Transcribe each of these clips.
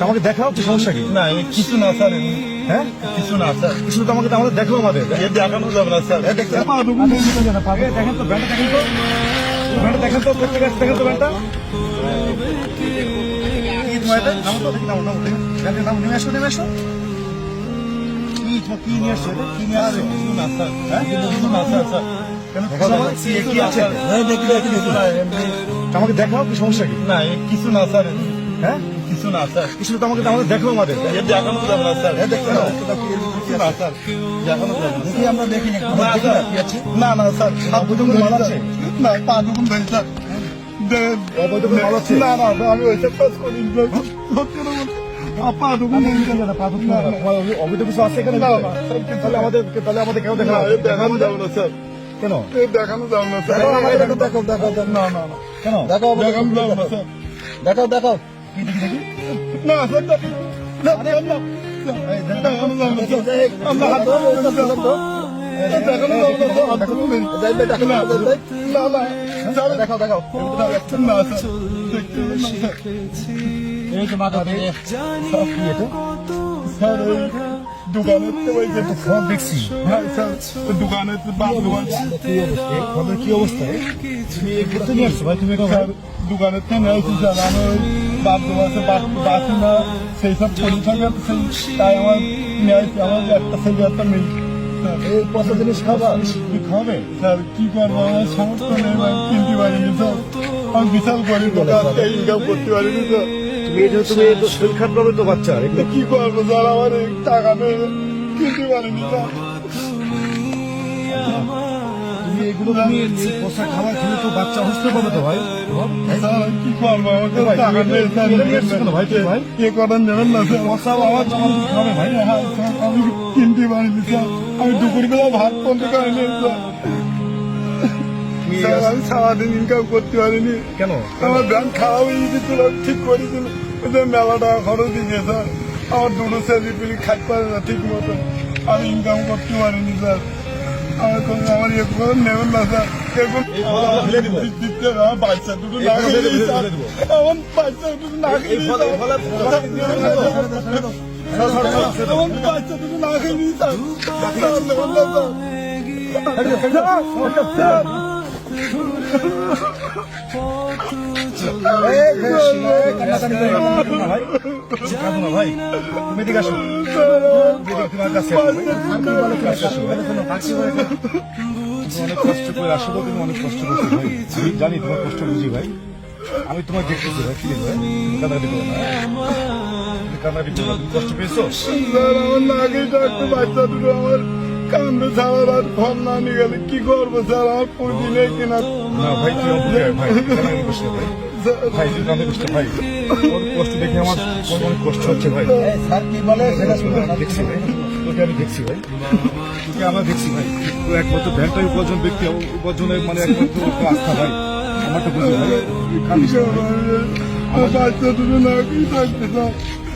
আমাকে দেখাও তো সমস্যা কি? না কিছু না স্যার হ্যাঁ? কিছু না স্যার। কিছু তো আমাকে আমাদের দেখো আমাদের। দেখানো যাবে না স্যার। দেখেন তো দেখেন তো। ব্যান্ডটা দেখেন তো প্রত্যেক দেখেন তো ব্যান্ডটা কি নাম তো নাম নাম নাম নেমে আসো নেমে আসো। কি নিয়ে আসছো এটা কি নিয়ে আসছো? কিছু না স্যার। হ্যাঁ? কিছু না স্যার স্যার। কেন কি কি আছে হ্যাঁ দেখতে দেখতে দেখতে না এমনি আমাকে দেখাও কি সমস্যা কি? না কিছু না স্যার। হ্যাঁ? কিছু না স্যার। কিছু তো আমাকে আমাদের দেখো আমাদের। দেখানো যাবে না স্যার। দেখতে না স্যার। দেখানো যাবে আমরা দেখি না। না স্যার। আছে। না মাল আছে? পা দুগুন ধরে স্যার। না না আমি ওইসব কাজ করি অবৈধ কিছু আছে এখানে। তাহলে আমাদের তাহলে আমাদের কেউ দেখা এ যাবে না। স্যার। কেন? দেখানো যাবে না দেখো, দেখাও দেখাও না না না। কেন? দেখাও দেখানো যাবে না দেখি দেখি না স্যার না, না। দেখানো না আমরা হাত ধরে দেখানো না না, না না স্যার। এই যে মাথা দিয়ে স্যার ওই দোকানের তো ওই যে ফোন দেখছি। হ্যাঁ তো দোকান কি অবস্থা? তুমি আসছো ভাই তুমি দোকানের তো স্যার আমি ওই বাপ দোকানে বাপ না সেই সব পড়ে থাকে তাই আমার একটা ছেলে একটা মেয়ে। স্যার এই পচা জিনিস খাবা? কি খাবে? স্যার কি করব? আমার নেই কিনতে পারিনি স্যার আমি বিশাল গরিব ইনকাম করতে পারিনি স্যার তুমি এই তুমি তো শরীর খারাপ হবে তো বাচ্চার এগুলো কি করব? স্যার আমার টাকা নেই কিনতে পারিনি তুমি এগুলো তুমি এই খাবার খেলে তো বাচ্চা অসুস্থ পাবে তো ভাই? স্যার কি করব? আমাকে টাকা নেই এটা- এটা ভাই, ভাই? এ করেন নেবেন না স্যার? পচা আবার যখন খাবে ভাই? হ্যাঁ, আমি কিনতে পারিনি স্যার আমি দুপুরবেলা ভাত বন্ধ করিনি স্যার। তুমি স্যার আমি সারাদিন ইনকাম করতে পারিনি কেন আমার ব্যাংক খারাপ হয়ে গেছিল আমি ঠিক করেছিল ওদের মেলা টাকা খরচ দিয়ে স্যার আমার দুটো স্যালারি পেলে খাইতে পারে না ঠিক মতো আমি ইনকাম করতে পারিনি স্যার আমার কোনো আমার ইয়ে করে নেবেন না স্যার এখন ফলগুলো ফেলে দিবো। দিতে হবে, আমার বাচ্চা দুটো এই না ফলগুলো খেয়ে ফেলে- স্যার ফেলে দিবো। আমার বাচ্চা দুটো না খেয়ে এই ফল- এই ফল- স্যার। আমার বাচ্চা দুটো না খেয়ে স্যার স্যার নেবেন না স্যার স্যার এই, বেশ, কষ্ট করে অনেক কষ্ট জানি তোমার কষ্ট বুঝি ভাই আমি তোমার দেখতেছি ভাই প্লিজ ভাই তুমি কান্নাকাটি না তুমি কান্নাকাটি করো না তুমি কষ্ট পেয়েছ কান্দে ছাড়ার আর ফল না নিয়ে গেলে কি করব স্যার? আমার পুঁজি নেই কিনা না ভাই কি ভাই? ভাই? ভাই কান্নাকাটি ভাই কষ্ট দেখে আমার অনেক কষ্ট হচ্ছে ভাই। স্যার কি বলে? সেটা শুনে দেখছি ভাই। তোকে আমি দেখছি ভাই। তোকে আমরা দেখছি ভাই। তো একমাত্র ভ্যানটাই উপার্জন ব্যক্তি উপার্জনের মানে একমাত্র আস্থা ভাই। আমার তো বুঝি ভাই। আমার বাচ্চা না থাকতে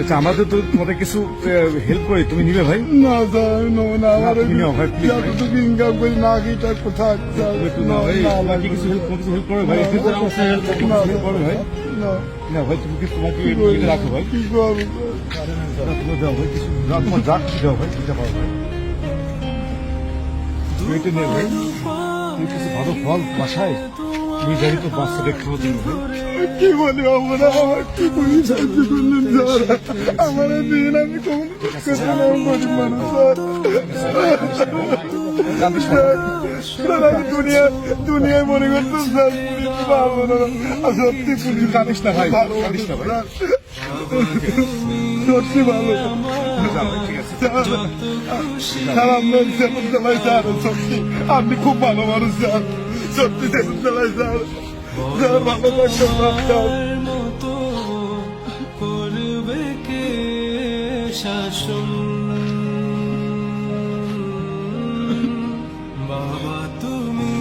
আচ্ছা আমাদের তো তোমাদের কিছু হেল্প করে। তুমি নিবে ভাই? না স্যার আমি না আমার। যতটুকু ইনকাম করি না খেয়ে থাকব থাক স্যার তুমি একটু নাও ভাই না, না, তোমার কি কিছু হেল্প কিছু হেল্প করবে ভাই? হেল্প করবে ভাই। না। না ভাই তুমি কি তোমাকে রাখো ভাই। কি করব দাও ভাই কিছু তোমার যা কিছু দাও ভাই দিতে পারো ভাই। তুমি এটা নিয়ে তুমি কিছু ভালো ফল বাসায় তুমি তো বাচ্চা দেখতে হচ্ছে কি বলি আমরা আমার কি করি সাহায্য করলেন স্যার আমার দিন আমি কোন গরিব মানুষ। স্যার না আমি দুনিয়া দুনিয়ায় মনে করতাম স্যার পুলিশ না। সত্যি পুলিশ কাঁদিস না ভাই, ভালো কাঁদিস না ভাই। সত্যি ভালো। স্যার আপনার স্যার সত্যি আপনি খুব ভালো মানুষ স্যার। মতো করবে কে শাসন? বাবা তুমি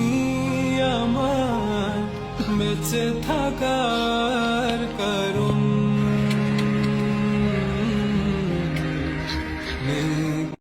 আমার বেঁচে থাকার কারণ